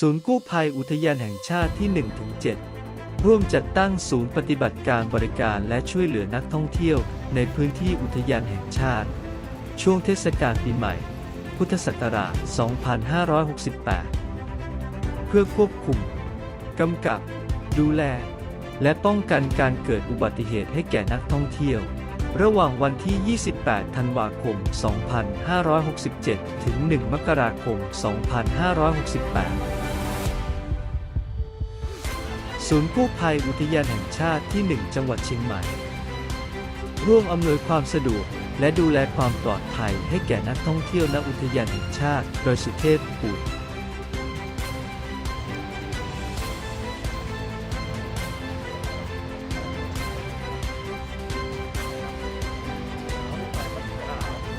ศูนย์กู้ภัยอุทยานแห่งชาติที่ 1-7 ร่วมจัดตั้งศูนย์ปฏิบัติการบริการและช่วยเหลือนักท่องเที่ยวในพื้นที่อุทยานแห่งชาติ ช่วงเทศกาลปีใหม่ พุทธศักราช 2568 เพื่อควบคุม กำกับ ดูแล และป้องกันการเกิดอุบัติเหตุให้แก่นักท่องเที่ยว ระหว่างวันที่ 28 ธันวาคม 2567 ถึง 1 มกราคม 2568 ศูนย์กู้ภัยอุทยานแห่งชาติที่ 1 จังหวัดเชียงใหม่ ร่วมอำนวยความสะดวก และดูแลความปลอดภัยให้แก่นักท่องเที่ยวณอุทยานแห่งชาติ โดยสุเทพปูด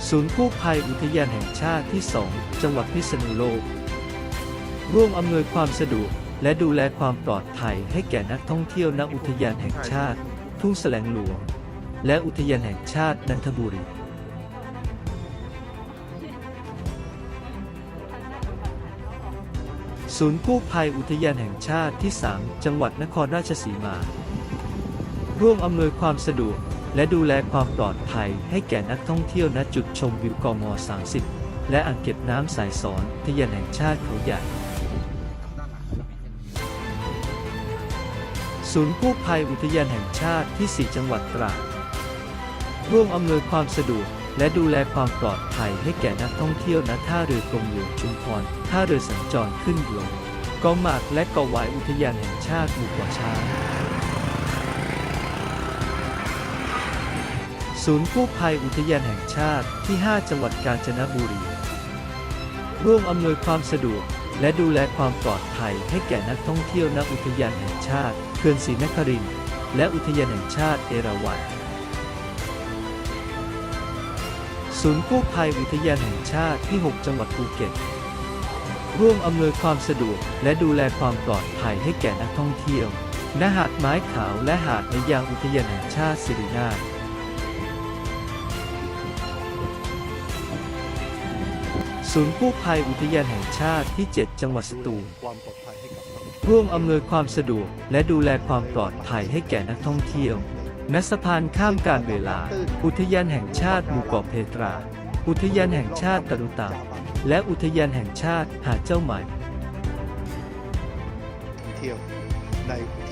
ศูนย์กู้ภัยอุทยานแห่งชาติที่ 2 จังหวัดพิษณุโลก ร่วมอำนวยความสะดวก และดูแลความปลอดภัยให้แก่นักท่องเที่ยวณอุทยานแห่งชาติ ทุ่งแสลงหลวง และอุทยานแห่งชาตินันทบุรีศูนย์กู้ภัยอุทยานแห่งชาติที่ 3 จังหวัดนครราชสีมา ร่วมอำนวยความสะดวกและดูแลความปลอดภัยให้แก่นักท่องเที่ยวณจุดชมวิวกม 30 และอ่างเก็บน้ำสายสอนอุทยานแห่งชาติเขาใหญ่ ศูนย์กู้ภัยอุทยานแห่งชาติที่ 4 จังหวัดตราด ร่วมอำนวยความสะดวกและดูแลความปลอดภัยให้แก่นักท่องเที่ยวณท่าเรือกรมหลวงชุมพร ท่าเรือสัญจรขึ้นลงกาะหมากและกาะหวายอุทยานแห่งชาติหมู่เกาะช้าง ศูนย์กู้ภัยอุทยานแห่งชาติที่ 5 จังหวัดกาญจนบุรี ร่วมอำนวยความสะดวก และดูแลความปลอดภัยให้แก่นักท่องเที่ยวณอุทยานแห่งชาติเขื่อนศรีนครินทร์และอุทยานแห่งชาติเอราวัณศูนย์กู้ภัยอุทยานแห่งชาติที่ 6 จังหวัดภูเก็ต ร่วมอำนวยความสะดวกและดูแลความปลอดภัยให้แก่นักท่องเที่ยวณหาดไม้ขาวและหาดในยางอุทยานแห่งชาติสิรินาถ ศูนย์กู้ภัยอุทยานแห่งชาติที่ 7 จังหวัดสตูลความปลอดภัยให้กับนักท่องเที่ยวร่วมอำนวยความสะดวก และดูแลความปลอดภัยให้แก่นักท่องเที่ยวณสะพานข้ามการเวลา อุทยานแห่งชาติหมู่เกาะเพตรา อุทยานแห่งชาติตะลุตาและอุทยานแห่งชาติหาดเจ้าใหม่ท่องเที่ยวในอุท